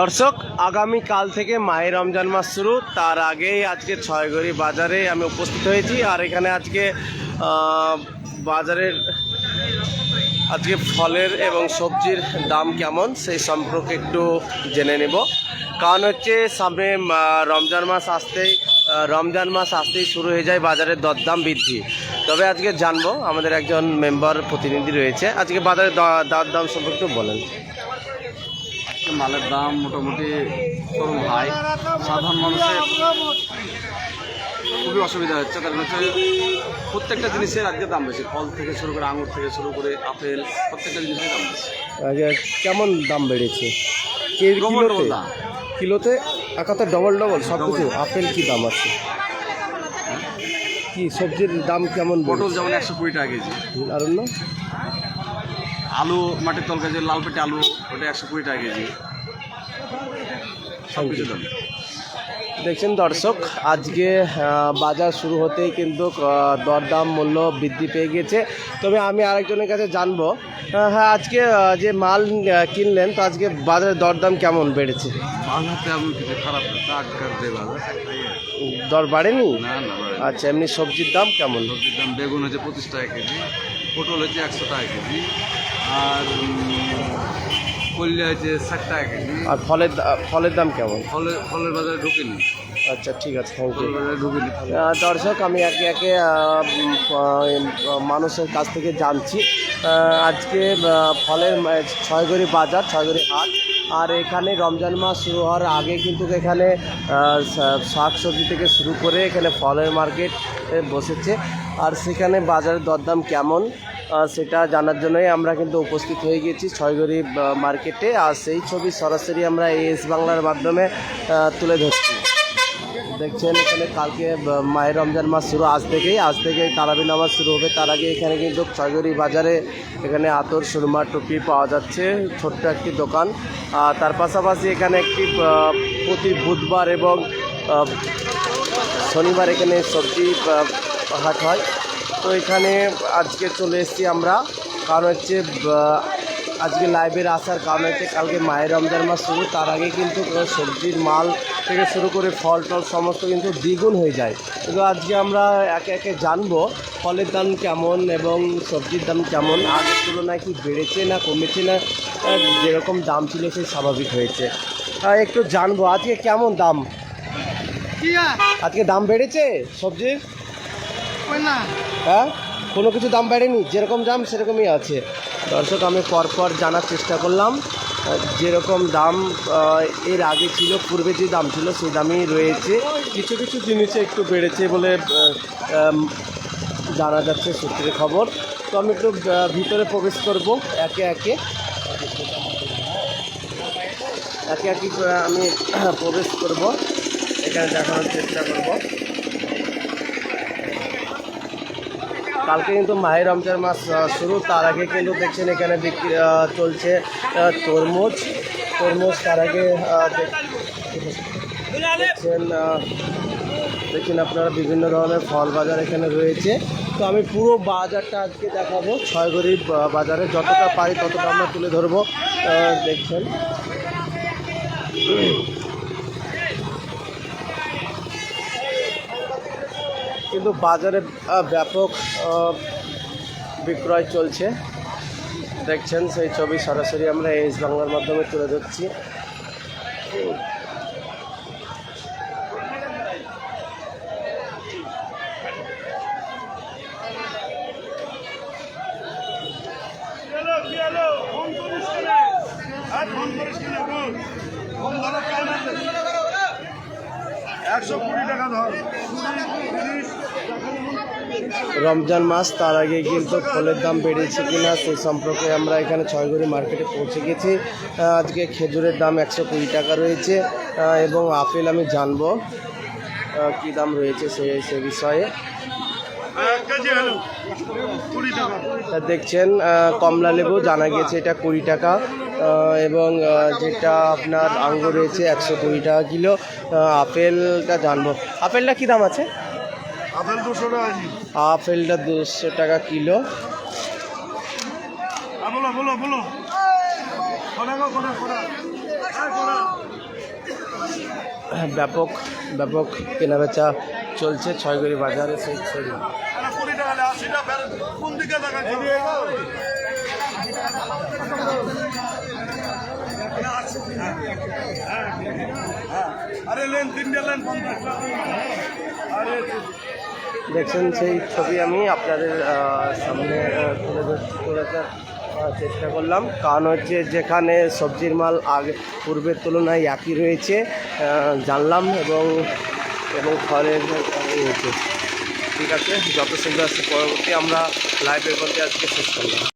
দর্শক, আগামী কাল থেকে মায়ের রমজান মাস শুরু। তার আগেই আজকে ছয়গড়ি বাজারে আমি উপস্থিত হয়েছি। আর এখানে আজকে বাজারের, আজকে ফলের এবং সবজির দাম কেমন সেই সম্পর্কে একটু জেনে নেব। কারণ হচ্ছে, সামনে রমজান মাস আসতেই রমজান মাস আসতেই শুরু হয়ে যায় বাজারের দরদাম বৃদ্ধি। তবে আজকে জানব, আমাদের একজন মেম্বার প্রতিনিধি রয়েছে। আজকে বাজারের দরদাম সম্পর্কে বলেন। মালের দাম মোটামুটি করুন ভাই সাধারণ মানুষের খুবই অসুবিধা হচ্ছে। কারণ হচ্ছে প্রত্যেকটা জিনিসের আজকে দাম বেশি। ফল থেকে শুরু করে আঙুর থেকে শুরু করে আপেল প্রত্যেকটা জিনিসের দাম বেশি। কেমন দাম বেড়েছে? কিলোতে। কিলোতে? একাতে ডবল ডবল সব কিছু? আপেল কি দাম আছে? কি সবজির দাম কেমন পটল যেমন একশো কুড়ি টাকা কেজি। আর অন্য? আলু মাটির তলকা যে লাল পেটে আলু ওটা একশো কুড়ি টাকা কেজি। সব কিছু দাম। দেখছেন দর্শক আজকে বাজার শুরু হতেই কিন্তু দরদাম মূল্য বৃদ্ধি পেয়ে গেছে। তবে আমি আরেকজনের কাছে জানব হ্যাঁ আজকে যে মাল কিনলেন তো আজকে বাজারের দরদাম কেমন বেড়েছে? খারাপ দর বাড়েনি। আচ্ছা এমনি সবজির দাম কেমন? সবজির দাম বেগুন হচ্ছে পঁচিশ টাকা কেজি পটল হচ্ছে একশো টাকা কেজি আর কল্যা হচ্ছে ষাট টাকা কেজি। আর ফলের দা- ফলের দাম কেমন? ফলের ফলের বাজারে ঢুকেনি। আচ্ছা ঠিক আছে থ্যাংক ইউ ফলের বাজারে ঢুকেনি। আহ, দর্শক আমি একে একে আহ, উম, আহ, মানুষের কাছ থেকে জানছি। আহ, আজকে আহ, ফলের আহ, ছয়গড়ি বাজার ছয়গড়ি হাট। আর এখানে রমজান মাস শুরু হওয়ার আগে কিন্তু এখানে শাক সবজি থেকে শুরু করে এখানে ফলের মার্কেট বসেছে। আর সেখানে বাজারের দরদাম কেমন? সেটা জানার জন্যই আমরা কিন্তু উপস্থিত হয়ে গেছি ছয়গড়ি মার্কেটে। আর সেই ছবি সরাসরি আমরা এস বাংলার মাধ্যমে তুলে ধরছি। দেখছেন এখানে কালকে মায়ের রমজান মাস শুরু, আজ থেকেই আজ থেকেই তারাবি নামাজ শুরু হবে। তার আগে এখানে কিন্তু ছয়গড়ি বাজারে এখানে আতর, সুরমা, টুপি পাওয়া যাচ্ছে। ছোট্ট একটি দোকান। আর তার পাশাপাশি এখানে একটি প্রতি বুধবার এবং শনিবার এখানে সবজি হাট হয়। তো এখানে আজকে চলে এসেছি আমরা। কারণ হচ্ছে আজকে লাইভের আসার কারণ হচ্ছে কালকে মায়ের রমজান মাস শুরু তার আগে কিন্তু কোনো সবজির মাল থেকে শুরু করে ফল টল সমস্ত কিন্তু দ্বিগুণ হয়ে যায়। কিন্তু আজকে আমরা একে একে জানব ফলের দাম কেমন এবং সবজির দাম কেমন আগের তুলনায় কি বেড়েছে না কমেছে না যেরকম দাম ছিল সেই স্বাভাবিক হয়েছে। একটু জানব আজকে কেমন দাম? আজকে দাম বেড়েছে সবজির? হ্যাঁ? কোনো কিছু দাম বাড়েনি, যেরকম দাম সেরকমই আছে। দর্শক, আমি পরপর জানার চেষ্টা করলাম। যেরকম দাম এর আগে ছিল, পূর্বে যে দাম ছিল সেই দামই রয়েছে। কিছু কিছু জিনিসে একটু বেড়েছে বলে জানা যাচ্ছে সূত্রের খবর। তো আমি একটু ভিতরে প্রবেশ করব, একে একে। একে একে আমি প্রবেশ করব। এখানে দেখানোর চেষ্টা করব। কালকে কিন্তু মাহের রমজান মাস শুরু। তার আগে কিন্তু দেখছেন এখানে বিক্রি চলছে তরমুজ। তরমুজ তার আগে দেখছেন দেখছেন আপনারা বিভিন্ন ধরনের ফল বাজার এখানে রয়েছে। তো আমি পুরো বাজারটা আজকে দেখাবো। ছয় গরিব বাজারে যতটা পারি ততটা আমরা তুলে ধরবো। দেখছেন। কিন্তু বাজারে ব্যাপক বিক্রয় চলছে। দেখছেন, সেই ছবি সরাসরি আমরা এস বাংলার মাধ্যমে তুলে ধরছি। একশো কুড়ি টাকা ধর। রমজান মাস, তার আগে কিন্তু ফলের দাম বেড়েছে কিনা সেই সম্পর্কে আমরা এখানে ছয়গড়ি মার্কেটে পৌঁছে গেছি। আজকে খেজুরের দাম একশো কুড়ি টাকা রয়েছে এবং আপেল আমি জানব কী দাম রয়েছে সে সে বিষয়ে। দেখছেন কমলা লেবু জানা গেছে এটা কুড়ি টাকা এবং যেটা আপনার আঙ্গুর রয়েছে একশো কুড়ি টাকা কিলো আপেলটা জানব। আপেলটা কী দাম আছে? আপেলটা দুশো টাকা কিলো। হ্যাঁ ব্যাপক ব্যাপক কেনাবেচা চলছে ছয়গড়ি বাজারে সেই সেই আরে। কোন লেন তিনটে লেন আরে দেখছেন সেই ছবি আমি আপনাদের সামনে তুলে তুলে চেষ্টা করলাম। কারণ হচ্ছে যেখানে সবজির মাল আগে, পূর্বের তুলনায় একই রয়েছে জানলাম এবং এবং ফলের রয়েছে ঠিক আছে, যত শীঘ্র আছে, পরবর্তী আমরা লাইভের মধ্যে আজকে শেষ করলাম।